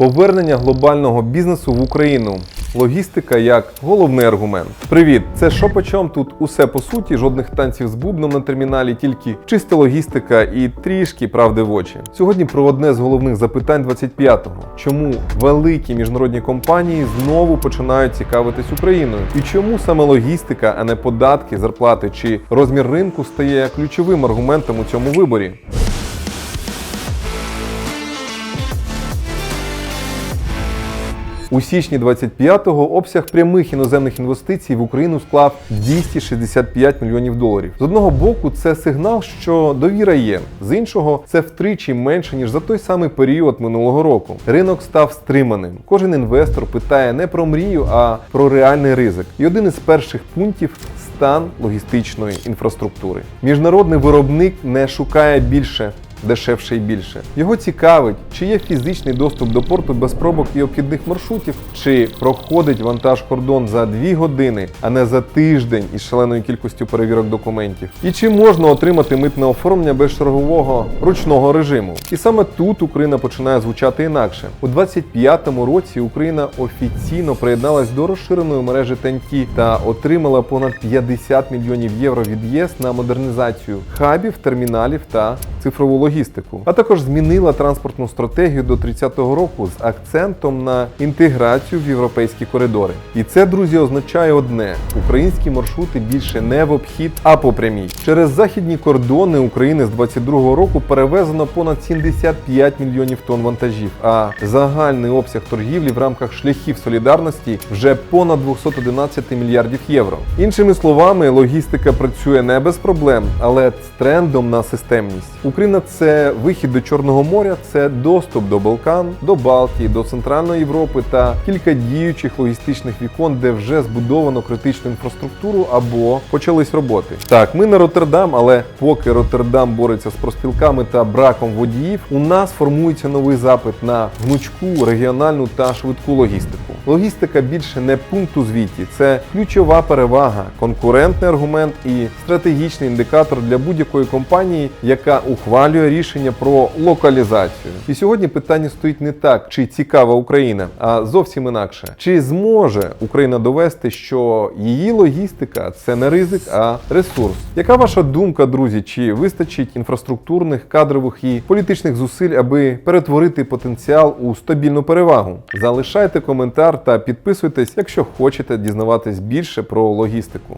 Повернення глобального бізнесу в Україну. Логістика як головний аргумент. Привіт, це що по чом? Тут усе по суті, жодних танців з бубном на терміналі, тільки чиста логістика і трішки правди в очі. Сьогодні про одне з головних запитань 25-го. Чому великі міжнародні компанії знову починають цікавитись Україною? І чому саме логістика, а не податки, зарплати чи розмір ринку стає ключовим аргументом у цьому виборі? У січні 25-го обсяг прямих іноземних інвестицій в Україну склав 265 мільйонів доларів. З одного боку, це сигнал, що довіра є. З іншого, це втричі менше ніж за той самий період минулого року. Ринок став стриманим. Кожен інвестор питає не про мрію, а про реальний ризик. І один із перших пунктів стан логістичної інфраструктури. Міжнародний виробник не шукає більше дешевше і більше. Його цікавить, чи є фізичний доступ до порту без пробок і обхідних маршрутів, чи проходить вантаж кордон за дві години, а не за тиждень із шаленою кількістю перевірок документів. І чи можна отримати митне оформлення без чергового ручного режиму? І саме тут Україна починає звучати інакше. У 25-му році Україна офіційно приєдналась до розширеної мережі TNT та отримала понад 50 мільйонів євро від ЄС на модернізацію хабів, терміналів та цифрову а також змінила транспортну стратегію до 30-го року з акцентом на інтеграцію в європейські коридори. І це, друзі, означає одне: українські маршрути більше не в обхід, а по прямій. Через західні кордони України з 22-го року перевезено понад 75 мільйонів тонн вантажів, а загальний обсяг торгівлі в рамках шляхів солідарності вже понад 211 мільярдів євро. Іншими словами, логістика працює не без проблем, але з трендом на системність. Україна це вихід до Чорного моря, це доступ до Балкан, до Балтії, до Центральної Європи та кілька діючих логістичних вікон, де вже збудовано критичну інфраструктуру або почались роботи. Так, ми не Роттердам, але поки Роттердам бореться з проспілками та браком водіїв, у нас формується новий запит на гнучку, регіональну та швидку логістику. Логістика більше не пункт у звіті, це ключова перевага, конкурентний аргумент і стратегічний індикатор для будь-якої компанії, яка ухвалює рішення про локалізацію. І сьогодні питання стоїть не так, чи цікава Україна, а зовсім інакше. Чи зможе Україна довести, що її логістика це не ризик, а ресурс? Яка ваша думка, друзі? Чи вистачить інфраструктурних, кадрових і політичних зусиль, аби перетворити потенціал у стабільну перевагу? Залишайте коментар та підписуйтесь, якщо хочете дізнаватись більше про логістику.